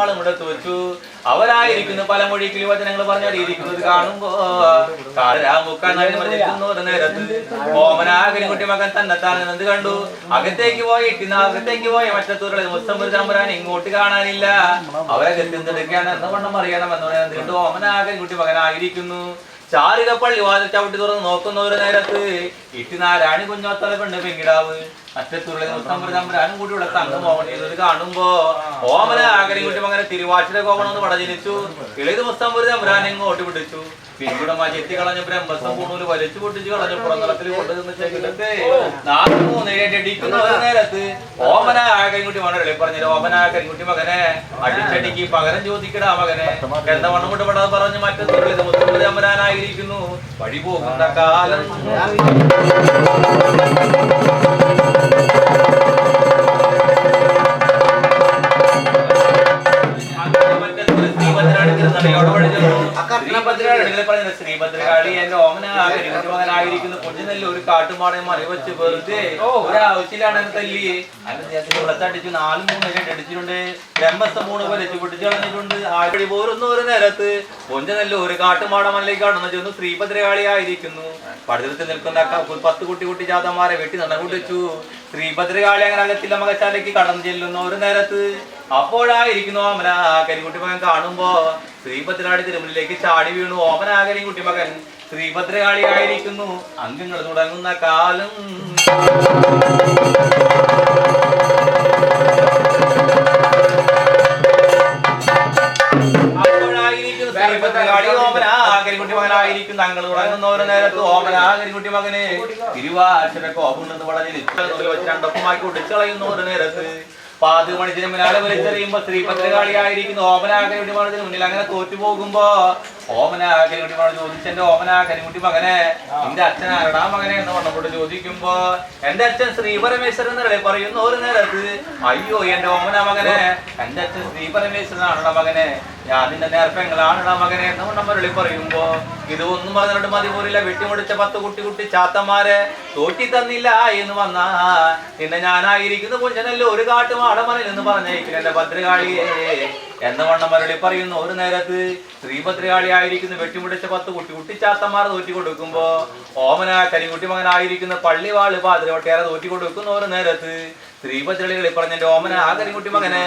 കൂടെ തോറ്റു. അവരായിരിക്കുന്നു പല മൊഴിക്കിൽ വചനങ്ങൾ പറഞ്ഞിരിക്കുന്നത് കാണുമ്പോ നേരത്ത്. ഓമനാകരി കുട്ടി മകൻ തന്നെത്താൻ എന്ത് കണ്ടു. അകത്തേക്ക് പോയി ഇട്ടിന്ന് അകത്തേക്ക് പോയ. മറ്റത്തൂരുടെ മുസ്തംബർ തമ്പുരാൻ ഇങ്ങോട്ട് കാണാനില്ല. അവരെ ഗത്യന്തെടുക്കാൻ എന്ന വണ്ണം അറിയണം എന്ന് പറയാൻ എന്തുകൊണ്ട് ഓമനാകരി കുട്ടി മകനായിരിക്കുന്നു. ചാരുകപ്പള്ളി വാതിൽ ചവിട്ടി തുറന്ന് നോക്കുന്ന ഒരു നേരത്ത് ഇട്ടിനാരാണി കുഞ്ഞോത്തല പെണ്ണ് പെങ്കിടാവ്? അറ്റത്തുള്ള തമ്പുരാനും കൂടി ഇവിടെ തങ്ങ് മോഹൻ കാണുമ്പോ ഓമന ആകരി കുട്ടി അങ്ങനെ തിരുവാച്ചിലെ കോമണം ഒന്ന് പടജനിച്ചു. ഇളയത് മുസ്തംപുരി തമ്പുരാൻ ഇങ്ങോട്ട് പിടിച്ചു. പിന്നീട് മജെത്തി കളഞ്ഞ ബ്രഹ്മസം കൂടുതൽ വലിച്ചു പൊട്ടിച്ച് കളഞ്ഞു പുറന്തളത്തിൽ കൊണ്ടുവന്ന് നാല് മൂന്ന് ഏഴടിക്കുന്ന ഒരു നേരത്ത് ഓമന ആകരിക്കുട്ടി മകനെ പറഞ്ഞു ഓമന ആകരിക്കുട്ടി മകനെ. അടിച്ചടിക്ക് പകരം ചോദിക്കടാ മകനെ. എന്താ വണ്ണം കൊണ്ട് പെടാതെ പറഞ്ഞു മറ്റൊരു മുസ്തംപുരി തമ്പുരാനായിരിക്കുന്നു. വഴി പോകുന്ന കാലം. Thank you. ശ്രീഭദ്രകാളി എന്റെ ഓമന മകനായിരിക്കുന്നു കുഞ്ഞിനെല്ല ഒരു കാട്ടുമാടെ മറിവെച്ച് വെറുതെ ഒരാവശ്യത്തിലാണ് എന്നെ തല്ലി. അതിന്റെ വിളത്തടിച്ചു നാല് മൂന്ന് രണ്ട് അടിച്ചിട്ടുണ്ട് ബ്രഹ്മസ്ഥ മൂന്ന് പോലെ പൊട്ടിച്ച് കളഞ്ഞിട്ടുണ്ട്. ആഴി പോരുന്ന ഒരു നേരത്ത്. കൊഞ്ചനെല്ല ഒരു കാട്ടുമാട മലയിലേക്ക് കടന്നു ചെന്നു ശ്രീഭദ്രകാളി ആയിരിക്കുന്നു പടുതിർത്ത് നിൽക്കുന്ന പത്ത് കുട്ടി കുട്ടി ജാതന്മാരെ വെട്ടി നടകൊണ്ടിച്ചു ശ്രീഭദ്രകാളി അങ്ങനെ അകത്തില്ല മകശാലയ്ക്ക് കടന്നു ചെല്ലുന്ന ഒരു നേരത്ത്. അപ്പോഴായിരിക്കുന്നു ഓമന കരിക്കുട്ടി മകൻ കാണുമ്പോ ശ്രീഭദ്രകാളി തിരുമലിലേക്ക് ചാടി വീണു. ഓമനാകരി കുട്ടിമകൻ ശ്രീഭദ്രകാളിയായിരിക്കുന്നു. അംഗങ്ങൾ തുടങ്ങുന്ന കാലം. മകനായിരിക്കും തങ്ങൾ മകന് തിരുവാച്ചന കോപുണ്ടെന്ന് വളരെ നിശ്ചലത്തിൽ വെച്ച് രണ്ടൊപ്പമാക്കി ഒടിച്ചളയുന്ന ഒരു നേരത്ത് പാതി മണിച്ചിന് മുന്നാലെ വലിച്ചെറിയുമ്പോ ശ്രീഭദ്രകാളിയായിരിക്കുന്നു. ഓമനാകരിക്കുട്ടി മകത്തിന് മുന്നിൽ അങ്ങനെ തോറ്റു പോകുമ്പോ ഓമനാകരിക്കുട്ടി ചോദിച്ചു എന്റെ ഓമനാകരിക്കുട്ടി മകനെ നിന്റെ അച്ഛൻ ആരടാ മകനെ? എന്ന് പറഞ്ഞുകൊണ്ട് ചോദിക്കുമ്പോ എന്റെ അച്ഛൻ ശ്രീ പരമേശ്വരൻ എന്നല്ലേ പറയുന്ന? ഒരു നേരത്ത് അയ്യോ എന്റെ ഓമന മകനെ എന്റെ അച്ഛൻ ശ്രീ പരമേശ്വരനാണടാ മകനെ. ഞാൻ നിന്റെ നേർപ്പെങ്ങളാണടാ മകനെ എന്ന് കൊണ്ടമ്മരളി പറയുമ്പോ ഇത് ഒന്നും പറഞ്ഞിട്ട് മതി പോലില്ല. വെട്ടിമുടിച്ച പത്ത് കുട്ടി കുട്ടി ചാത്തന്മാരെ തോറ്റി തന്നില്ല എന്ന് വന്നാ നിന്നെ ഞാനായിരിക്കുന്നു കുഞ്ഞനല്ലോ ഒരു കാട്ടുമാടമനൽ എന്ന് പറഞ്ഞേക്കില്ല എന്റെ എന്ന വണ്ണം മരളി പറയുന്നു. ഒരു നേരത്ത് ശ്രീഭദ്രകാളി ആയിരിക്കുന്നു. വെട്ടിമുടിച്ച പത്ത് കുട്ടി കുട്ടി ചാത്തന്മാർ തോറ്റി കൊടുക്കുമ്പോ ഓമന കരികുട്ടി മകനായിരിക്കുന്ന. പള്ളിവാൾ പാതിരവട്ടേറെ തോറ്റി കൊടുക്കുന്ന. ഒരു നേരത്ത് ശ്രീഭദ്രളികളിൽ പറഞ്ഞ എന്റെ ഓമന ആ കരികുട്ടി മകനെ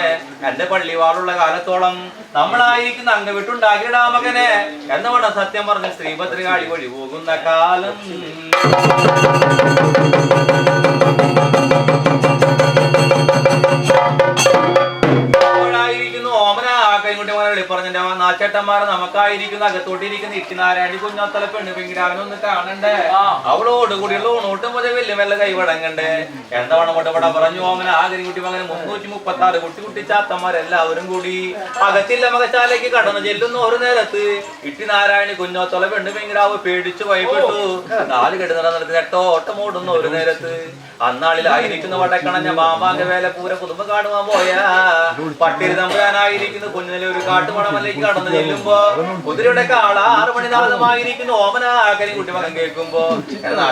എന്റെ പള്ളിവാളുള്ള കാലത്തോളം നമ്മളായിരിക്കുന്ന അങ്ങ് വിട്ടുണ്ടാകിടാ മകനെ എന്ന വേണം സത്യം പറഞ്ഞ ശ്രീഭദ്രകാളി വഴി പോകുന്ന കാലം. പറഞ്ഞ നാച്ചേട്ടന്മാരെ നമുക്കായിരിക്കുന്ന അകത്തോട്ടിരിക്കുന്ന ഇട്ടിനാരായണി കുഞ്ഞാത്തല പെണ്ണ് പെങ്കിടാവനൊന്ന് കാണണ്ടേ? അവളോട് കൂടിയുള്ള ഊണോട്ടും പോലെ വലിയ വെല്ല കൈവടങ്ങണ്ടേ എന്താ വണ്ണം കൊണ്ട് ഇവിടെ പറഞ്ഞു ഓമന ആഗ്രഹം കരികുട്ടി അങ്ങനെ മുന്നൂറ്റി മുപ്പത്തി ആറ് കുട്ടി കുട്ടി ചാത്തന്മാരെല്ലാവരും കൂടി അകത്തില്ല മകശാലയ്ക്ക് കടന്നു ചെല്ലുന്ന ഒരു നേരത്ത്. ഇട്ടിനാരായണി കുഞ്ഞാത്തല പെണ്ണ് പെങ്കിടാവ് പേടിച്ചു ഭയപ്പെട്ടു. നാല് കെട്ടുന്ന നടത്തി നെട്ടോ ഓട്ടം ഓടുന്ന ഒരു നേരത്ത്. അന്നാളിലായിരിക്കുന്ന വടക്കണഞ്ഞ മാമാങ്ക വേല പൂര കുടുംബം കാണുവാൻ പോയാ. പട്ടിരി നമ്പുരാനായിരിക്കുന്നു കുഞ്ഞിലെ ഒരു കാട്ടുമണമലേക്ക് കടന്നു ചെല്ലുമ്പോ കുതിരയുടെ കാള ആറു ഓമന ആക്കരി കുട്ടി മകൻ കേൾക്കുമ്പോ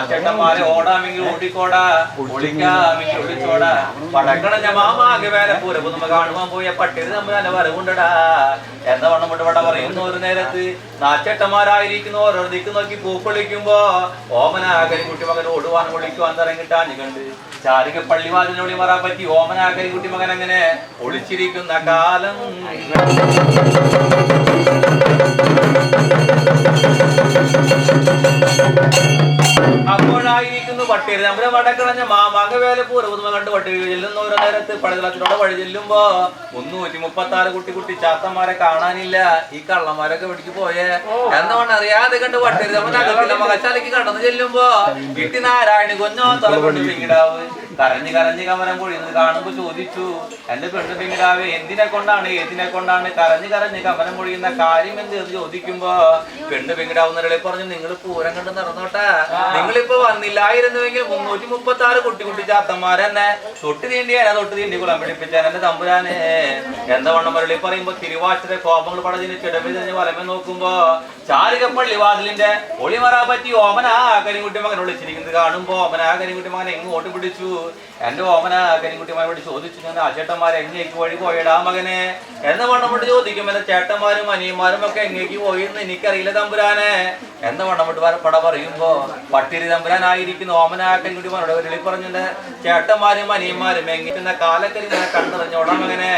ചേട്ടന്മാരെ ഓടാമെങ്കിൽ ഓടിക്കോടാ ഒളിക്കാമെങ്കിൽ ഒളിച്ചോടാ പടക്കണ മാമാകെ വേല പൂര. പുതുമ കാണുവാൻ പോയ നമ്മൾ നല്ല വരവുണ്ടടാ. എന്ന വണ്ണം കൊണ്ട് ഇവിടെ പറയുന്ന ഒരു നേരത്ത്. നാച്ചേട്ടന്മാരായിരിക്കുന്നു ഓരോ ദിക്ക് നോക്കി പൂപ്പൊളിക്കുമ്പോ ഓമന ആകരി കുട്ടി മകൻ ഓടുവാൻ ഒളിക്കുവാൻ തറങ്ങിട്ടാഞ്ഞു കണ്ട്. ചാരിക പള്ളിവാതിന് ഒളി മാറാൻ പറ്റി. ഓമന കുട്ടി മകൻ അങ്ങനെ ഒളിച്ചിരിക്കുന്ന കാലം. അപ്പോഴായിരിക്കുന്നു പട്ടിരി നമ്മുടെ വടക്കിളഞ്ഞ മാമാകവേലപ്പൂർ വേല പൂർവ കണ്ട് പട്ടിരി ചെല്ലുന്ന. ഓരോ നേരത്ത് പടുതളത്തിലൂടെ വഴി ചെല്ലുമ്പോ മുന്നൂറ്റി മുപ്പത്തി ആറ് കുട്ടി കുട്ടി ചാത്തന്മാരെ കാണാനില്ല. ഈ കള്ളന്മാരൊക്കെ പിടിച്ചു പോയേ. എന്താണ് അറിയാതെ കണ്ട് പട്ടിരി നമ്മുടെ മകശാലയ്ക്ക് കടന്നു ചെല്ലുമ്പോ കിട്ടി നാരായണി കൊഞ്ഞോ തലകൊണ്ട് പിങ്ങിടാവ്. കരഞ്ഞ് കരഞ്ഞ് കമരം പൊഴിയുന്നത് കാണുമ്പോ ചോദിച്ചു എന്റെ പെണ്ണു പിങ്ങിടാവ് എന്തിനെ കൊണ്ടാണ് ഏതിനെ കൊണ്ടാണ് കരഞ്ഞ് കരഞ്ഞ് കമരം പൊഴിയുന്ന കാര്യം എന്ത്? എന്ന് ചോദിക്കുമ്പോ പെണ്ണ് പിങ്ങിടാവുന്നവരെ പറഞ്ഞു നിങ്ങൾ പൂരം കണ്ട് നടന്നോട്ടെ? നിങ്ങളിപ്പോ വന്നില്ലായിരുന്നുവെങ്കിൽ മുന്നൂറ്റി മുപ്പത്തി ആറ് കുട്ടി കുട്ടി ചാത്തന്മാരെന്നെ തൊട്ട് തീണ്ടിയാ തൊട്ട് തീണ്ടി കുളം പിടിപ്പിച്ചാൻ എന്റെ തമ്പുരാനെ. എന്താ വണ്ണം മരളി പറയുമ്പോ തിരുവാച്ചിലെ കോപങ്ങൾ പടതിന് ചിടമി തന്നെ വലമേ നോക്കുമ്പോ ചാരികപ്പള്ളി വാതിലിന്റെ ഒളിമറ പറ്റി ഓമനാ കരിങ്കുട്ടി മകൻ വിളിച്ചിരിക്കുന്നത് കാണുമ്പോ ഓമനാ കരിങ്കുട്ടി മകൻ എങ്ങോട്ട് പിടിച്ചു. എന്റെ ഓമന കരിങ്കുട്ടിമാരോട് ചോദിച്ചു ഞാൻ ആ ചേട്ടന്മാർ എങ്ങേക്ക് വഴി പോയടാ മകനെ? എന്ന് വണ്ണമിട്ട് ചോദിക്കും എന്റെ ചേട്ടന്മാരും അനിയന്മാരും ഒക്കെ എങ്ങേക്ക് പോയെന്ന് എനിക്കറിയില്ല തമ്പുരാനെ. എന്ന വണ്ണമിട്ട് പട പറയുമ്പോ പട്ടിരി തമ്പുരാനായിരിക്കുന്നു ഓമന കരിങ്കുട്ടിമാരോട് വെളി പറഞ്ഞു ചേട്ടന്മാരും അനിയന്മാരും എങ്ങനെ കാലക്കരി കണ്ടറിഞ്ഞോടാ മകനെ.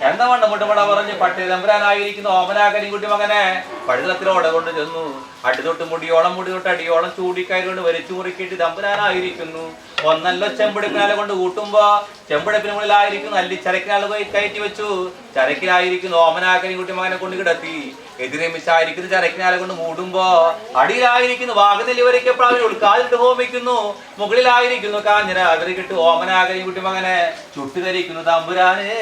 എന്ന വണ്ണമിട്ട് പട പറഞ്ഞ് പട്ടിരി തമ്പുരാനായിരിക്കുന്നു. ഓമന കുട്ടി മകനെ. പഴുതത്തിലോടെ കൊണ്ട് ചെന്നു. അടിതൊട്ട് മുടിയോളം മുടി തൊട്ട് അടിയോളം ചൂടിക്കൈ കൊണ്ട് വരച്ചു മുറിക്കിട്ട് തമ്പുരാനായിരിക്കുന്നു. ഒന്നല്ലോ ചെമ്പെടുപ്പിനാലെ കൊണ്ട് കൂട്ടുമ്പോ ചെമ്പെടുപ്പിന് മുകളിലായിരിക്കുന്നു. അല്ലി ചരക്കിനാലെ പോയി കയറ്റി വെച്ചു. ചരക്കിലായിരിക്കുന്നു. ഓമനാക്കനി കുട്ടി മകനെ കൊണ്ട് കിടത്തി. എതിരമിച്ചായിരിക്കുന്നു ചരക്കിനാലെ കൊണ്ട് മൂടുമ്പോ അടിയിലായിരിക്കുന്നു. വാഗനെല്ലി വരയ്ക്ക് പ്രാവിനെ ഉൾക്കാതിട്ട് ഹോമിക്കുന്നു. മുകളിലായിരിക്കുന്നു കാഞ്ഞിര. അവരിക്കിട്ട് ഓമനാകനി കുട്ടി മകനെ ചുട്ടുകരിക്കുന്നു. തമ്പുരാനേ.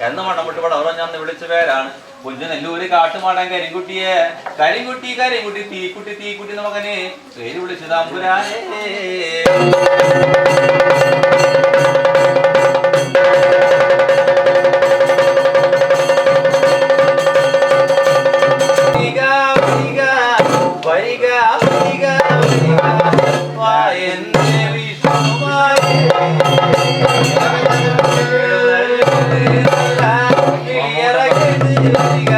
എന്ന മണ്ണമുട്ട് പടവറ ഞാൻ വിളിച്ച പേരാണ്. കുഞ്ഞു നെല്ലൂര് കാട്ടുമാടാൻ കരിങ്കുട്ടിയെ. കരിങ്കുട്ടി കരിങ്കുട്ടി തീക്കുട്ടി തീക്കുട്ടി മകനെ പേര് വിളിച്ചു തമ്പുരാനേ. Thank you.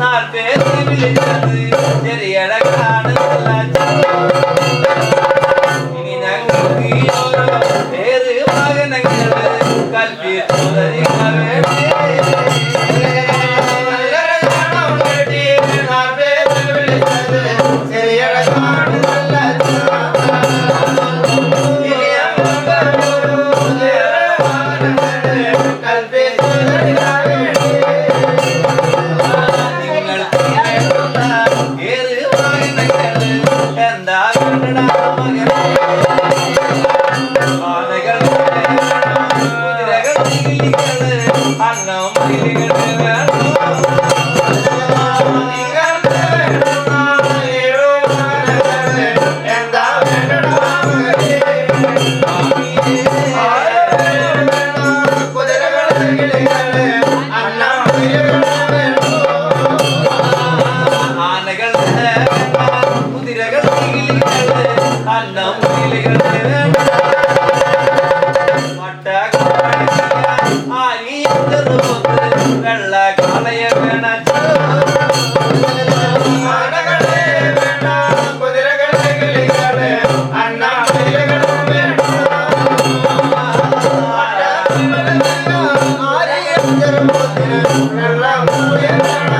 நான் பேசி விழித்தது சரி எனக்கான மன்னம் வெள்ள காலைய Thank you.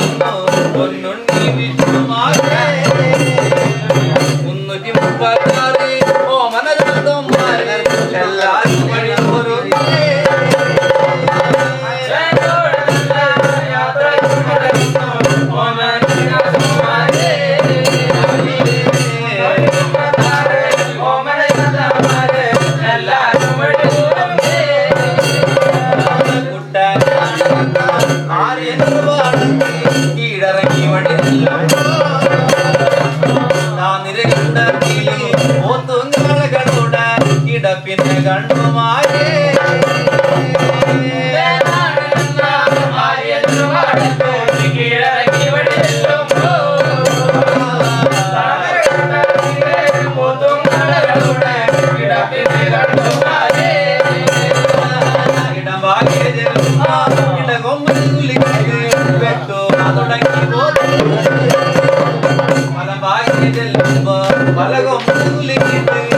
പല കൊമ്പുലിക്കിട്ട്